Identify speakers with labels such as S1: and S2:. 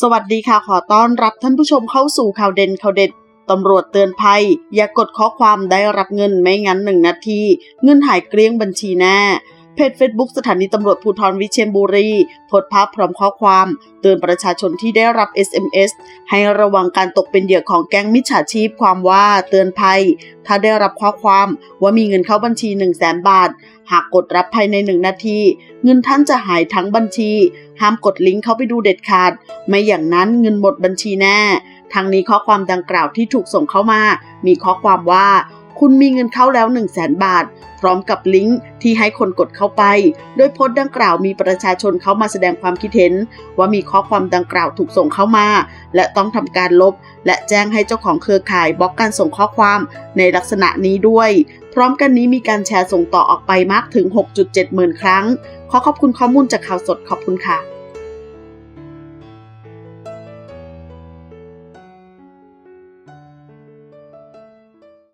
S1: สวัสดีค่ะขอต้อนรับท่านผู้ชมเข้าสู่ข่าวเด่นข่าวเด็ดตำรวจเตือนภัย อย่ากกดข้อความได้รับเงินไม่งั้นหนึ่งนาที เงินหายเกลี้ยงบัญชีแน่เพจ Facebook สถานีตำรวจภูธรวิเชียรบุรีโพสต์ภาพพร้อมข้อความ เตือนประชาชนที่ได้รับ SMS ให้ระวังการตกเป็นเหยื่อของแก๊งมิจฉาชีพความว่าเตือนภัย ถ้าได้รับข้อความว่ามีเงินเข้าบัญชี 1 0 0 0 0แบาท หากกดรับภายใน 1 นาที เงินท่านจะหายทั้งบัญชี ห้ามกดลิงก์เข้าไปดูเด็ดขาด ไม่อย่างนั้นเงินหมดบัญชีแน่ ทางนี้ข้อความดังกล่าวที่ถูกส่งเข้ามา มีข้อความว่า คุณมีเงินเข้าแล้ว 1 0 0 0 0แบาท พร้อมกับลิงก์ที่ให้คนกดเข้าไป โดยโพสต์ดังกล่าวมีประชาชนเข้ามาแสดงความคิดเห็น ว่ามีข้อความดังกล่าวถูกส่งเข้ามา และต้องทำการลบ และแจ้งให้เจ้าของเครือข่ายบล็อกการส่งข้อความในลักษณะนี้ด้วย พร้อมกันนี้มีการแชร์ส่งต่อออกไปมากถึง 6.7หมื่นครั้ง ขอขอบคุณข้อมูลจากข่าวสดขอบคุณค่ะ